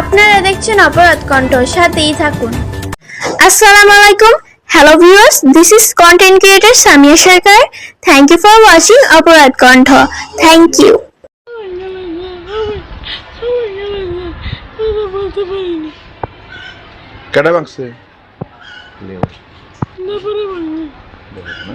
আপনারা দেখছেন অপরাধ কণ্ঠ সাথেই থাকুন। আসসালামু আলাইকুম। Hello viewers this is content creator Samia Sarkar thank you for watching অপরাধ কণ্ঠ থ্যাংক ইউ কেডা ভাঙছে না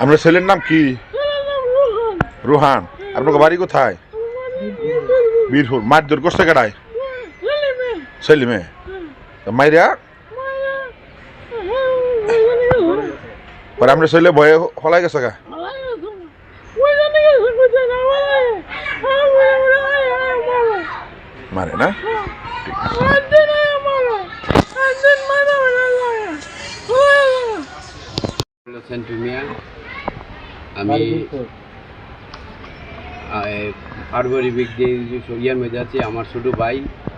আপনার ছেলের নাম কি? রুহান। আপনার বাড়ি কোথায়? বীরপুর মারধর করছে কেডায়? ছেলে মেয়ে। মাইরা? পরে আপনার ছেলে ভয়ে হলাই গেছে গা? মারে না? সেন্টু মিয়া আমি পারিবারিক যে ইয়ের মধ্যে আছি আমার ছোটো ভাই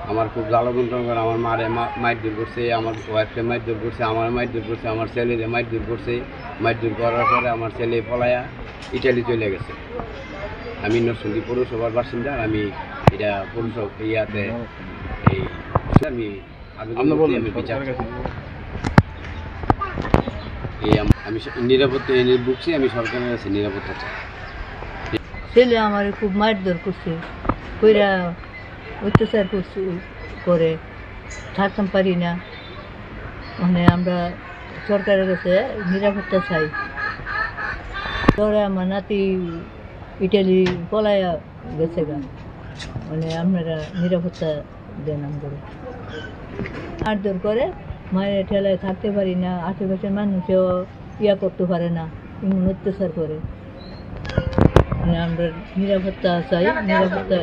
আমার খুব জ্বালাবন করে আমার মারে মাইট দূর করছে আমার ওয়াইফকে মাইট দূর করছে আমার মাইট দূর করছে আমার ছেলেরে মাইট দূর করছে। মাইট দূর করার পরে আমার ছেলে পলায়া ইটালি চলে গেছে। আমি নরসিংদী পৌরসভার বাসিন্দা আমি এটা পৌরসভা ইয়াতে এই আমি আমি বিচার এই আম- আমি নিরাপত্তা এনে বুকছি আমি সরকারের কাছে নিরাপত্তা চাই। ছেলে আমার খুব মারধর করছে, কইরা অত্যাচার করছে করে, থাকতাম পারি না। মানে আমরা সরকারের কাছে নিরাপত্তা চাই। পরে আমার নাতি ইটালি পলায়া গেছে গা। মানে আপনারা নিরাপত্তা দেন আমাদের। মারধর করে, মায়ের ঠেলায় থাকতে পারি না, আশেপাশের মানুষেও ইয়া করতে পারে না এমন অত্যাচার করে। মানে আমরা নিরাপত্তা চাই নিরাপত্তা